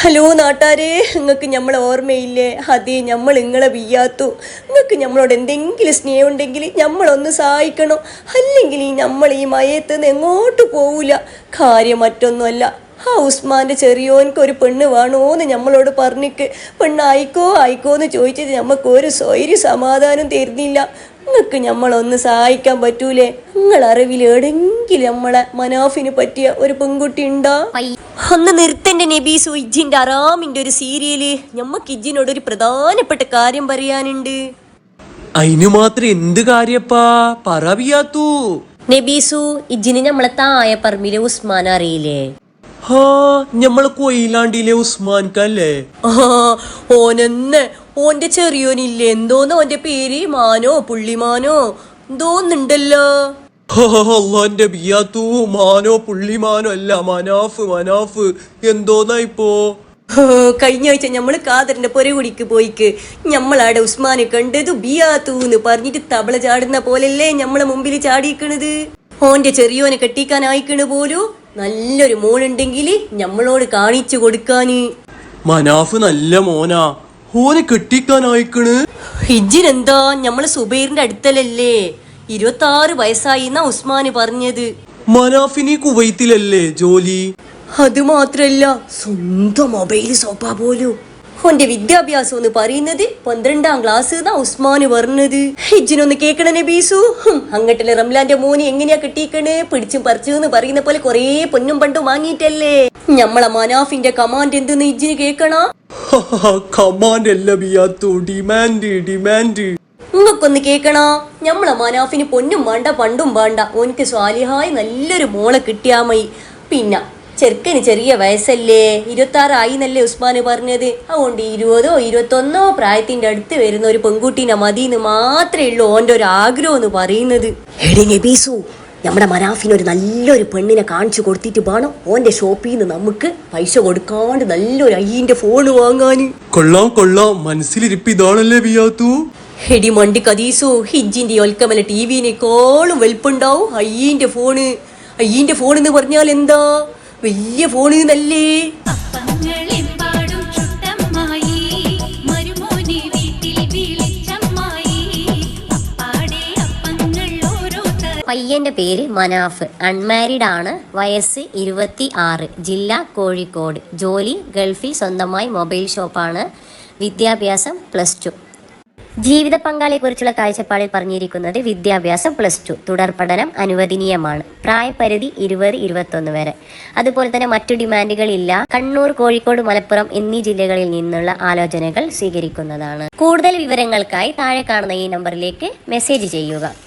Hello നാട്ടാരെ നിങ്ങൾക്ക് നമ്മളെ ഓർമ്മയില്ലേ? അതേ നമ്മൾ നിങ്ങളെ വിയ്യാത്തു. നിങ്ങൾക്ക് നമ്മളോട് എന്തെങ്കിലും സ്നേഹമുണ്ടെങ്കിൽ നമ്മളൊന്ന് സഹായിക്കണം. അല്ലെങ്കിൽ ഈ നമ്മൾ ഈ മയത്ത് നിന്ന് എങ്ങോട്ട് പോവില്ല കാര്യം മറ്റൊന്നുമല്ല. ആ ഉസ്മാന്റെ ചെറിയോൻക്ക് ഒരു പെണ്ണ് വേണോന്ന് നമ്മളോട് പറഞ്ഞിക്ക്. പെണ്ണായിക്കോ ആയിക്കോന്ന് ചോദിച്ചത് എന്ന് ചോദിച്ചിട്ട് നമുക്ക് ഒരു സ്വൈര്യ സമാധാനം തരുന്നില്ല. നിങ്ങൾക്ക് നമ്മളൊന്ന് സഹായിക്കാൻ പറ്റൂലേ? നിങ്ങൾ അറിവിൽ എവിടെങ്കിലും നമ്മളെ മനാഫിന് പറ്റിയ ഒരു പെൺകുട്ടി ഉണ്ടോ അന്ന് നിർത്തന്റെ നബീസു ഇജ്ജിന്റെ അറാമിന്റെ ഒരു സീരിയൽ. ഞമ്മക്ക് ഇജ്ജിനോട് ഒരു പ്രധാനപ്പെട്ട കാര്യം പറയാനുണ്ട്. അതിനു മാത്രം എന്ത് കാര്യപ്പാ? പറവിയാത്തു നബീസു ഇജ്ജിന് നമ്മളെ തായ പറമ്പിലെ ഉസ്മാൻ അറിയില്ലേ? ഹാ ഞമ്മളെ കൊയിലാണ്ടിയിലെ ഉസ്മാൻക്കല്ലേ? ആ ഓനെന്നെ ഓന്റെ ചെറിയോനില്ലേ? എന്തോന്ന് ഓന്റെ പേര്? മാനോ പുള്ളിമാനോ? എന്തോന്നുണ്ടല്ലോ? അള്ളാന്റെ ബിയാത്തു മാനോ പുള്ളിമാനോ അല്ല മനാഫ് മനാഫ് എന്തോന്നായിപ്പോ? കഴിഞ്ഞ ആഴ്ച നമ്മൾ കാതറിന്റെ പൊരകുടിക്ക് പോയിക്ക്. ഞമ്മളാടെ ഉസ്മാനെ കണ്ടത് ബിയാത്തൂന്ന് പറഞ്ഞിട്ട് തബള ചാടുന്ന പോലല്ലേ ഞമ്മളെ മുമ്പിൽ ചാടിക്കണത് ഓന്റെ ചെറിയോനെ കെട്ടിക്കാനായിക്കണ് പോലും? നല്ലൊരു മോളുണ്ടെങ്കിൽ നമ്മളോട് കാണിച്ചു കൊടുക്കാന്. മനാഫ് നല്ല മോനാ. ഓനെ കെട്ടിക്കാനായിക്കണ്. ഹിജിനെന്താ ഞമ്മൾ സുബൈറിന്റെ അടുത്തലല്ലേ? ഇരുപത്തി ആറ് വയസ്സായി എന്നാ ഉസ്മാന് പറഞ്ഞത്. മനാഫിനി കുവൈത്തിലല്ലേ ജോലി? അത് മാത്രല്ല സ്വന്തം മൊബൈൽ സോപ്പാ പോലും. ഓന്റെ വിദ്യാഭ്യാസം എന്ന് പറയുന്നത് പന്ത്രണ്ടാം ക്ലാസ് എന്നാ ഉസ്മാന് പറഞ്ഞത്. ഹിജിനൊന്ന് കേക്കണ ബീസു. അങ്ങട്ടിലെ റംലാന്റെ മോന് എങ്ങനെയാ കിട്ടിയിക്കണേ? പിടിച്ചും പറിച്ചു എന്ന് പറയുന്ന പോലെ കൊറേ പൊന്നും പണ്ടും വാങ്ങിയിട്ടല്ലേ? ഞമ്മളെ മനാഫിന്റെ കമാൻഡ് എന്തെന്ന് ഇജിന് കേക്കണ? കമാൻഡ് അല്ല ബിയാത്തു ഡിമാൻഡ് ഡിമാൻഡ് നിങ്ങൾക്കൊന്ന് കേക്കണ? ഞമ്മളെ മനാഫിന് പൊന്നും വേണ്ട പണ്ടും വേണ്ട. ഓനിക്ക് സ്വാലിഹായി നല്ലൊരു മോളെ കിട്ടിയാ മതി. പിന്നെ ചെറുക്കന് ചെറിയ വയസ്സല്ലേ? ഇരുപത്തി ആറായി എന്നല്ലേ ഉസ്മാന് പറഞ്ഞത്? അതുകൊണ്ട് ഇരുപതോ ഇരുപത്തൊന്നോ പ്രായത്തിന്റെ അടുത്ത് വരുന്ന ഒരു പെൺകുട്ടീനെ മതിന്ന് മാത്രമേ ഉള്ളൂ ഓന്റെ ഒരു ആഗ്രഹം എന്ന് പറയുന്നത് നമ്മുടെ മനാഫിന് ഒരു നല്ലൊരു പെണ്ണിനെ കാണിച്ചു കൊടുത്തിട്ട് വേണം ഓന്റെ ഷോപ്പിൽ നിന്ന് നമുക്ക് പൈസ കൊടുക്കാണ്ട് നല്ലൊരു അയ്യന്റെ ഫോണ് വാങ്ങാന്. കൊള്ളാം കൊള്ളാം മനസ്സിലിരിപ്പ് ഇതാണല്ലേ ബിയാത്തു ഹെടി മണ്ടി കദീസു ഹിജിന്റെ ഒൽക്കമല ടി വിനേക്കാളും വെൽപ്പുണ്ടാവും അയ്യന്റെ ഫോണ്. അയ്യന്റെ ഫോൺ എന്ന് പറഞ്ഞാൽ എന്താ വലിയ ഫോണിൽ നിന്നല്ലേ അപ്പങ്ങളെമ്പാടും ചുട്ടമ്മായി മരുമോനെ വീട്ടിൽ വിളിച്ചമ്മായി. അപ്പാടെ അപ്പങ്ങൾ ഓരോ തരം പയ്യന്റെ പേര് മനാഫ്. അൺമാരിഡ് ആണ്. വയസ്സ് ഇരുപത്തി ആറ് ജില്ല കോഴിക്കോട്. ജോലി ഗൾഫിൽ സ്വന്തമായി മൊബൈൽ ഷോപ്പാണ്. വിദ്യാഭ്യാസം പ്ലസ് ടു. ജീവിത പങ്കാളിയെക്കുറിച്ചുള്ള കാഴ്ചപ്പാടിൽ പറഞ്ഞിരിക്കുന്നത് വിദ്യാഭ്യാസം പ്ലസ് ടു തുടർ പഠനം അനുവദനീയമാണ്. പ്രായപരിധി ഇരുപത് ഇരുപത്തൊന്ന് വരെ. അതുപോലെ തന്നെ മറ്റു ഡിമാൻഡുകൾ ഇല്ല കണ്ണൂർ കോഴിക്കോട് മലപ്പുറം എന്നീ ജില്ലകളിൽ നിന്നുള്ള ആലോചനകൾ സ്വീകരിക്കുന്നതാണ്. കൂടുതൽ വിവരങ്ങൾക്കായി താഴെ കാണുന്ന ഈ നമ്പറിലേക്ക് മെസ്സേജ് ചെയ്യുക.